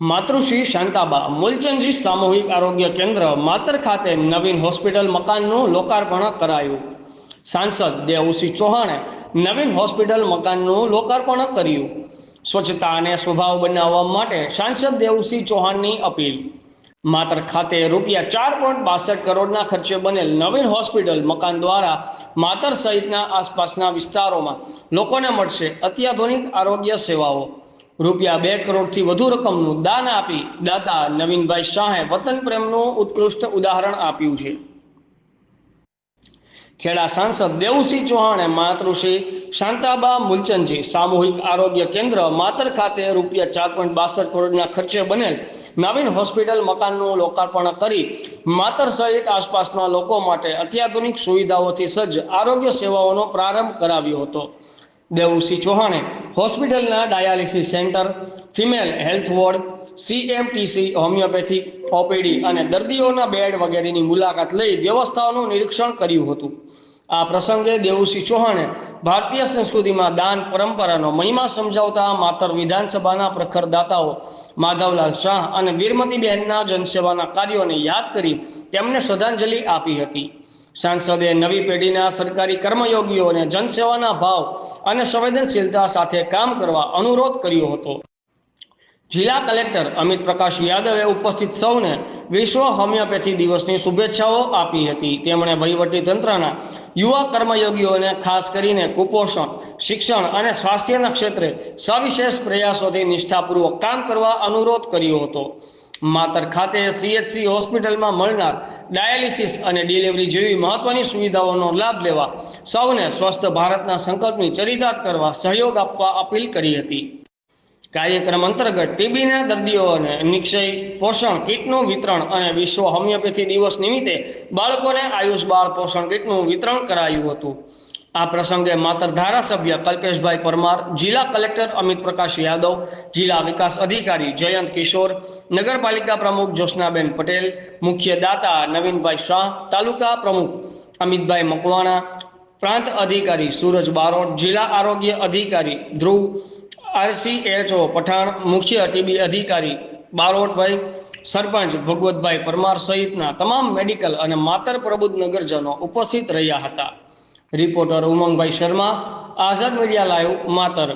માતૃશ્રી શાંતાબા, મૂલચંદજી સામૂહિક આરોગ્ય કેન્દ્ર, માતર ખાતે નવીન હોસ્પિટલ મકાનનું લોકાર્પણ કરાયું. સાંસદ દેવુસિંહ ચૌહાણે નવીન હોસ્પિટલ મકાનનું લોકાર્પણ કર્યું. સ્વચ્છતા અને સ્વભાવ બનાવવા માટે સાંસદ દેવુસિંહ ચૌહાણની અપીલ. માતર ખાતે રૂપિયા ચાર પોઈન્ટ બાસઠ કરોડના ખર્ચે બનેલ નવીન હોસ્પિટલ મકાન દ્વારા માતર સહિતના આસપાસના વિસ્તારોમાં લોકોને મળશે અત્યાધુનિક આરોગ્ય સેવાઓ. રૂપિયા બે કરોડથી વધુ રકમનું દાન આપી દાતા નવીનભાઈ શાહે વતન પ્રેમનું ઉત્કૃષ્ટ ઉદાહરણ આપ્યું છે. ખેડા સાંસદ દેવુસિંહ ચૌહાણે માતૃશ્રી શાંતાબા મુલચંદજી સામૂહિક આરોગ્ય કેન્દ્ર માતર ખાતે રૂપિયા ચાર પોઈન્ટ બાસઠ કરોડના ખર્ચે બનેલ નવીન હોસ્પિટલ મકાનનું લોકાર્પણ કરી માતર સહિત આસપાસના લોકો માટે અત્યાધુનિક સુવિધાઓથી સજ્જ આરોગ્ય સેવાઓનો પ્રારંભ કરાવ્યો હતો. દેવુસિંહ ચૌહાણે હોસ્પિટલના dialysis centre, female health ward CMTC homeopathy, OPD અને દર્દીઓના બેડ વગેરેની મુલાકાત લઈ વ્યવસ્થાઓનું નિરીક્ષણ કર્યું હતું. આ પ્રસંગે દેવુસિંહ ચૌહાણે ભારતીય સંસ્કૃતિમાં દાન પરંપરાનો મહિમા સમજાવતા માતર વિધાનસભાના પ્રખર દાતાઓ માધવલાલ શાહ અને વીરમતીબહેનના જનસેવાના કાર્યોને યાદ કરી તેમને શ્રદ્ધાંજલિ આપી હતી. સાંસદે નવી પેઢીના સરકારી કર્મયોગીઓને જનસેવાના ભાવ અને સંવેદનશીલતા સાથે કામ કરવા અનુરોધ કર્યો હતો. જિલ્લા કલેક્ટર અમિત પ્રકાશ યાદવે ઉપસ્થિત સૌને વિશ્વ હોમિયોપેથી દિવસની શુભેચ્છાઓ આપી હતી. તેમણે વહીવટી તંત્રના યુવા કર્મયોગીઓને ખાસ કરીને કુપોષણ, શિક્ષણ અને સ્વાસ્થ્યના ક્ષેત્રે સવિશેષ પ્રયાસોથી નિષ્ઠાપૂર્વક કામ કરવા અનુરોધ કર્યો હતો. માતર ખાતે સીએચસી હોસ્પિટલમાં મળનાર ડાયાલિસિસ અને ડિલિવરી જેવી મહત્વની સુવિધાઓનો લાભ લેવા સૌને સ્વસ્થ ભારતના સંકલ્પની ચરિતાર્થ કરવા સહયોગ આપવા અપીલ કરી હતી. કાર્યક્રમ અંતર્ગત ટીબીના દર્દીઓને નિક્ષય પોષણ કીટનું વિતરણ અને વિશ્વ હોમિયોપેથી દિવસ નિમિત્તે બાળકોને આયુષ બાળ પોષણ કીટનું વિતરણ કરાયું હતું. આ પ્રસંગે માતર ધારાસભ્ય કલ્પેશભાઈ પરમાર, જિલ્લા કલેક્ટર અમિત પ્રકાશ યાદવ, જિલ્લા વિકાસ અધિકારી જયંત કિશોર, નગરપાલિકા પ્રમુખ જ્યોત્સનાબેન પટેલ, મુખ્ય દાતા નવીનભાઈ શાહ, તાલુકા પ્રમુખ અમિતભાઈ મકવાણા, પ્રાંત અધિકારી સૂરજ બારોટ, જિલ્લા આરોગ્ય અધિકારી ધ્રુવ, આરસીએચઓ પઠાણ, મુખ્ય ટીબી અધિકારી બારોટભાઈ, સરપંચ ભગવતભાઈ પરમાર સહિતના તમામ મેડિકલ અને માતર પ્રબુદ્ધ નગરજનો ઉપસ્થિત રહ્યા હતા. Reporter Umangbhai Sharma, Azad media live, Matar.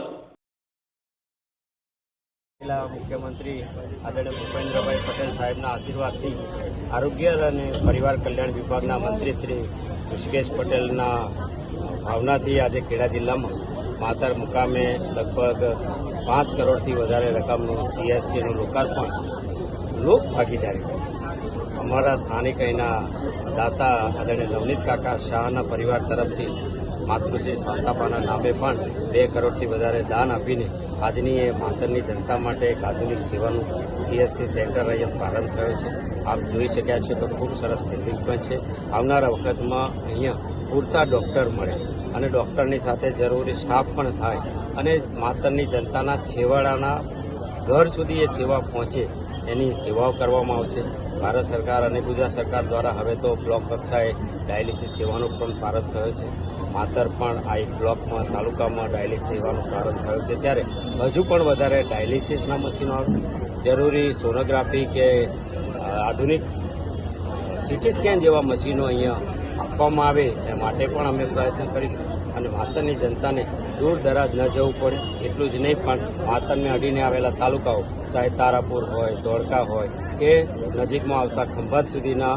મુખ્યમંત્રી આદરણીય ભૂપેન્દ્રભાઈ પટેલ સાહેબના આશીર્વાદથી આરોગ્ય અને પરિવાર કલ્યાણ વિભાગના મંત્રી શ્રી ઋષિકેશ પટેલના ભાવનાથી આજે ખેડા જિલ્લામાં માતર મુકામે લગભગ પાંચ કરોડથી વધારે રકમનું સીએસસીનું લોકાર્પણ લોક ભાગીદારી અમારા સ્થાનિક અહીંના દાતા આદરણીય નવનીત કાકા શાહના પરિવાર તરફથી માતૃશ્રી શાંતાબાના નામે પણ બે કરોડથી વધારે દાન આપીને આજની એ માતરની જનતા માટે એક આધુનિક સેવાનું સીએચસી સેન્ટર અહીંયા પ્રારંભ થયો છે. આપ જોઈ શક્યા છો તો ખૂબ સરસ બિલ્ડિંગ પણ છે. આવનારા વખતમાં અહીંયા પૂરતા ડૉક્ટર મળે અને ડૉક્ટરની સાથે જરૂરી સ્ટાફ પણ થાય અને માતરની જનતાના છેવાડાના ઘર સુધી એ સેવા પહોંચે એની સેવાઓ કરવામાં આવશે. ભારત સરકાર અને ગુજરાત સરકાર દ્વારા હવે તો બ્લોક કક્ષાએ ડાયાલિસિસ સેવાનો પણ પ્રારંભ થયો છે. માતર પણ આ એક બ્લોકમાં, તાલુકામાં ડાયાલિસિસ સેવાનો પ્રારંભ થયો છે. ત્યારે હજુ પણ વધારે ડાયાલિસિસના મશીનો જરૂરી સોનોગ્રાફી કે આધુનિક સિટી સ્કેન જેવા મશીનો અહીંયા આપવામાં આવે એ માટે પણ અમે પ્રયત્ન કરીશું. અને વાતરની જનતાને દૂર દરાજ ન જવું પડે એટલું જ નહીં, પણ વાતરને અડીને આવેલા તાલુકાઓ, ચાહે તારાપુર હોય, ધોળકા હોય, કે નજીકમાં આવતા ખંભાત સુધીના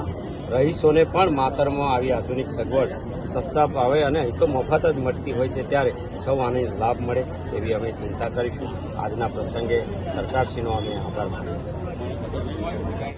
રહીશોને પણ માતરમાં આવી આધુનિક સગવડ સસ્તા ભાવે અને અહીં તો મફત જ મળતી હોય છે ત્યારે સૌ આને લાભ મળે એવી અમે ચિંતા કરીશું. આજના પ્રસંગે સરકારશ્રીનો અમે આભાર માનીએ છીએ.